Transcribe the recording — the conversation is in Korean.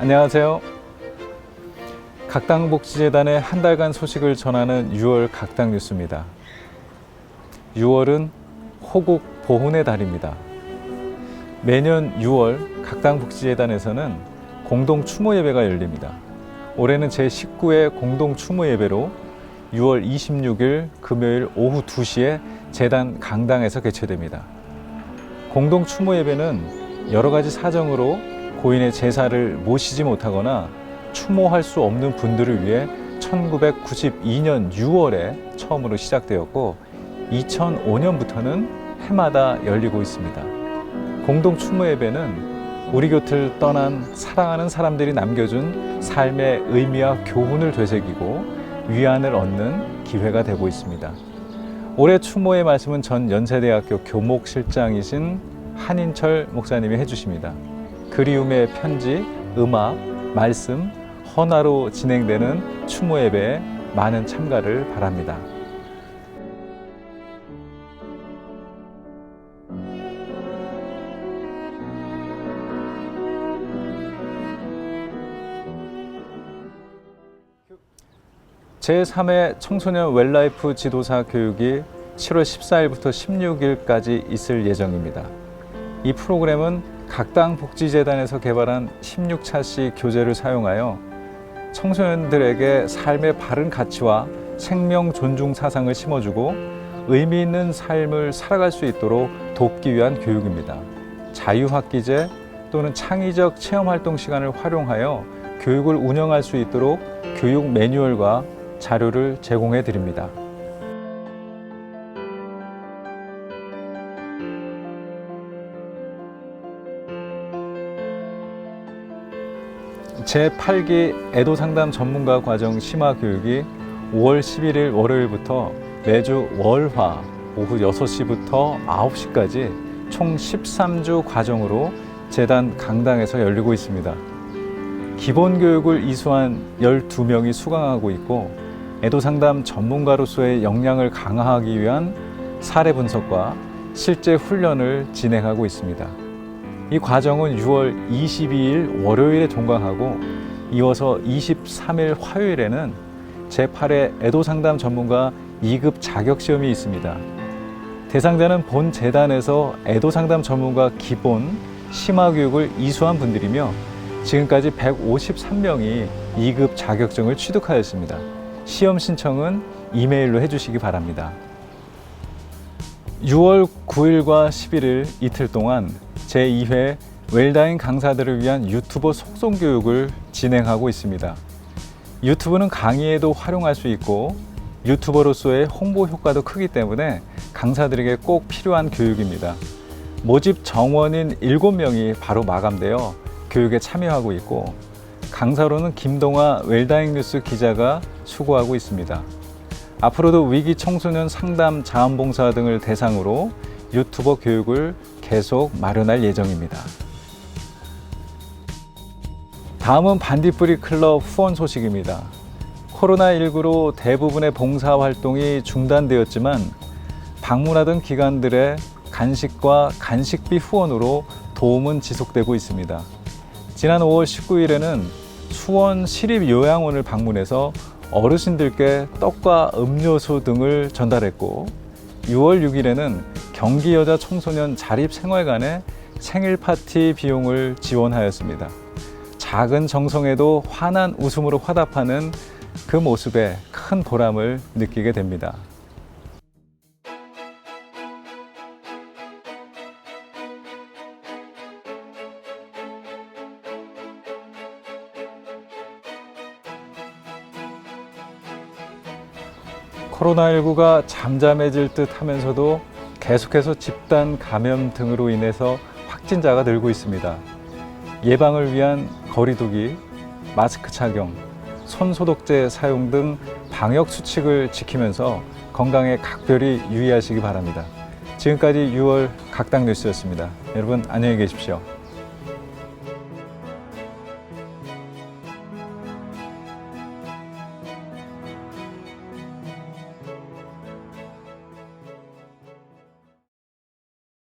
안녕하세요. 각당복지재단의 한 달간 소식을 전하는 6월 각당 뉴스입니다. 6월은 호국 보훈의 달입니다. 매년 6월 각당복지재단에서는 공동 추모 예배가 열립니다. 올해는 제19회 공동 추모 예배로 6월 26일 금요일 오후 2시에 재단 강당에서 개최됩니다. 공동 추모 예배는 여러 가지 사정으로 고인의 제사를 모시지 못하거나 추모할 수 없는 분들을 위해 1992년 6월에 처음으로 시작되었고 2005년부터는 해마다 열리고 있습니다. 공동 추모 예배는 우리 곁을 떠난 사랑하는 사람들이 남겨준 삶의 의미와 교훈을 되새기고 위안을 얻는 기회가 되고 있습니다. 올해 추모의 말씀은 전 연세대학교 교목실장이신 한인철 목사님이 해주십니다. 그리움의 편지, 음악, 말씀, 헌화로 진행되는 추모 예배에 많은 참가를 바랍니다. 제3회 청소년 웰라이프 지도사 교육이 7월 14일부터 16일까지 있을 예정입니다. 이 프로그램은 각당 복지재단에서 개발한 16차시 교재를 사용하여 청소년들에게 삶의 바른 가치와 생명 존중 사상을 심어주고 의미 있는 삶을 살아갈 수 있도록 돕기 위한 교육입니다. 자유학기제 또는 창의적 체험활동 시간을 활용하여 교육을 운영할 수 있도록 교육 매뉴얼과 자료를 제공해 드립니다. 제8기 애도 상담 전문가 과정 심화 교육이 5월 11일 월요일부터 매주 월화 오후 6시부터 9시까지 총 13주 과정으로 재단 강당에서 열리고 있습니다. 기본 교육을 이수한 12명이 수강하고 있고 애도 상담 전문가로서의 역량을 강화하기 위한 사례 분석과 실제 훈련을 진행하고 있습니다. 이 과정은 6월 22일 월요일에 종강하고 이어서 23일 화요일에는 제8회 애도 상담 전문가 2급 자격 시험이 있습니다. 대상자는 본 재단에서 애도 상담 전문가 기본 심화 교육을 이수한 분들이며 지금까지 153명이 2급 자격증을 취득하였습니다. 시험 신청은 이메일로 해주시기 바랍니다. 6월 9일과 11일 이틀 동안 제2회 웰다인 강사들을 위한 유튜버 속성 교육을 진행하고 있습니다. 유튜브는 강의에도 활용할 수 있고 유튜버로서의 홍보 효과도 크기 때문에 강사들에게 꼭 필요한 교육입니다. 모집 정원인 7명이 바로 마감되어 교육에 참여하고 있고 강사로는 김동아 웰다잉 뉴스 기자가 수고하고 있습니다. 앞으로도 위기 청소년 상담 자원봉사 등을 대상으로 유튜버 교육을 계속 마련할 예정입니다. 다음은 반딧불이 클럽 후원 소식입니다. 코로나19로 대부분의 봉사 활동이 중단되었지만 방문하던 기관들의 간식과 간식비 후원으로 도움은 지속되고 있습니다. 지난 5월 19일에는 수원 시립요양원을 방문해서 어르신들께 떡과 음료수 등을 전달했고 6월 6일에는 경기 여자 청소년 자립 생활관의 생일 파티 비용을 지원하였습니다. 작은 정성에도 환한 웃음으로 화답하는 그 모습에 큰 보람을 느끼게 됩니다. 코로나19가 잠잠해질 듯 하면서도 계속해서 집단 감염 등으로 인해서 확진자가 늘고 있습니다. 예방을 위한 거리두기, 마스크 착용, 손 소독제 사용 등 방역 수칙을 지키면서 건강에 각별히 유의하시기 바랍니다. 지금까지 6월 각당 뉴스였습니다. 여러분 안녕히 계십시오.